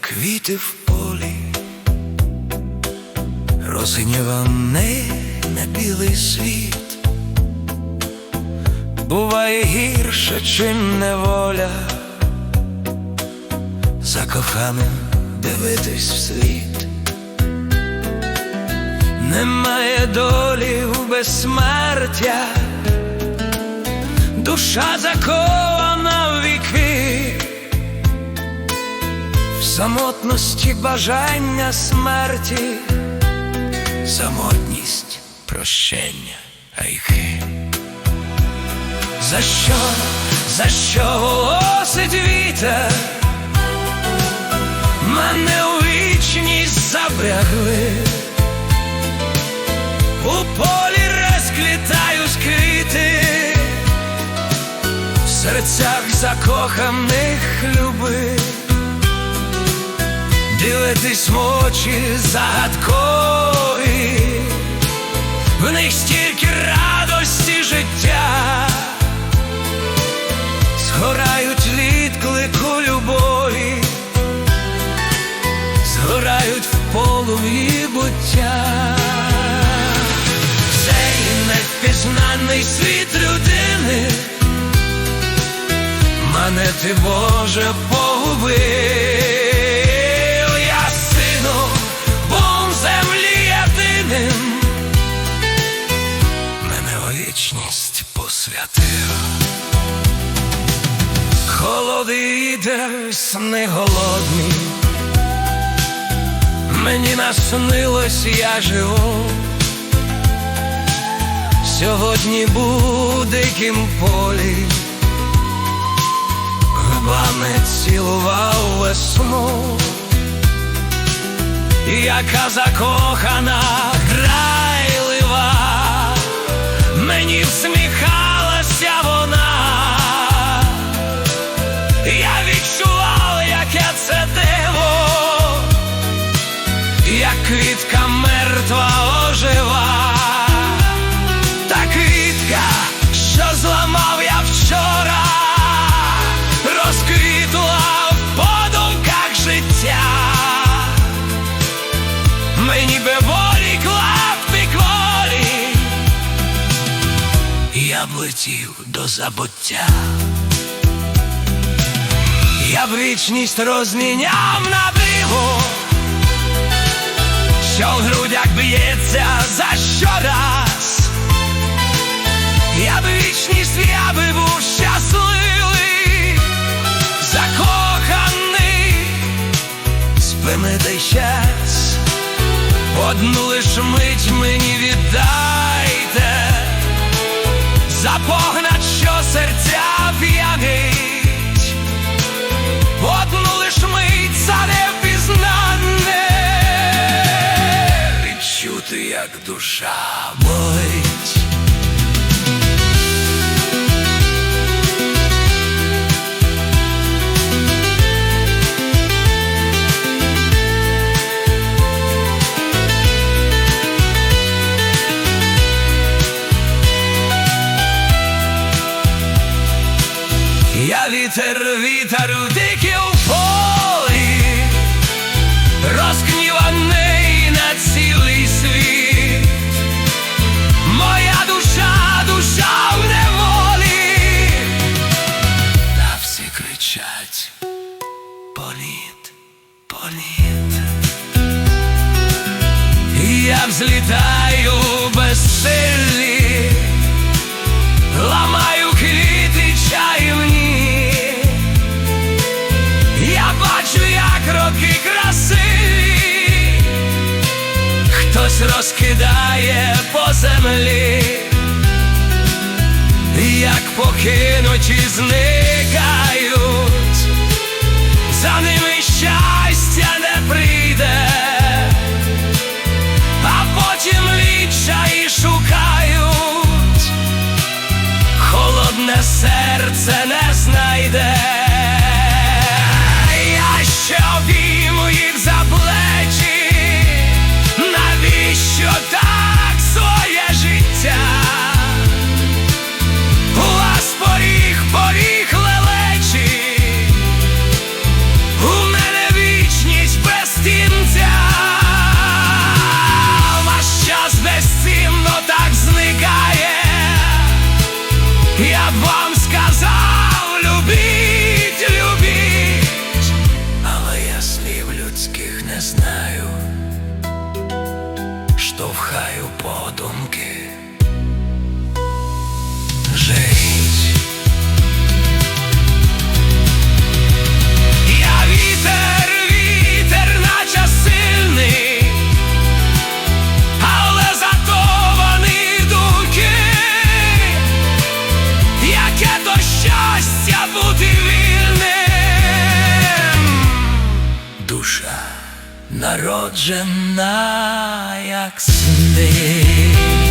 квіти в полі, розгніваний на білий світ, буває гірше, чим неволя, закоханим дивитись в світ. Немає долі у безсмертя, душа закована самотності бажання смерті, самотність прощення, гайки. За що, за що голосить вітер? Мене у вічність забрягли. У полі розквітають квіти, в серцях закоханих люби, дивитись в очі загадкові, в них стільки радості життя, згорають відклику любові, згорають в полум'ї буття. Цей невпізнаний світ людини, мене ти Боже погубив, Холоди йде, сни голодні, мені наснилось, я живу. Сьогодні був диким полі, губами цілував весну, яка закохана грайлива, квітка мертва ожива. Та квітка, що зламав я вчора, розквітла в подумках життя, мені би волі клапти кволі, я б летів до забуття. Я б вічність розміняв на диво, що в грудях б'ється? За щораз. Я би вічність, я би був щасливий, закоханий, спини дай час, одну лиш мить мені віддайте, за погляд, що серця як душа болить. Я вітер, вітер у дикім взлітаю безсилі, ламаю квіти чаївні. Я бачу, як роки красиві, хтось розкидає по землі, як покинуті зникають, за ними народжена, як сни.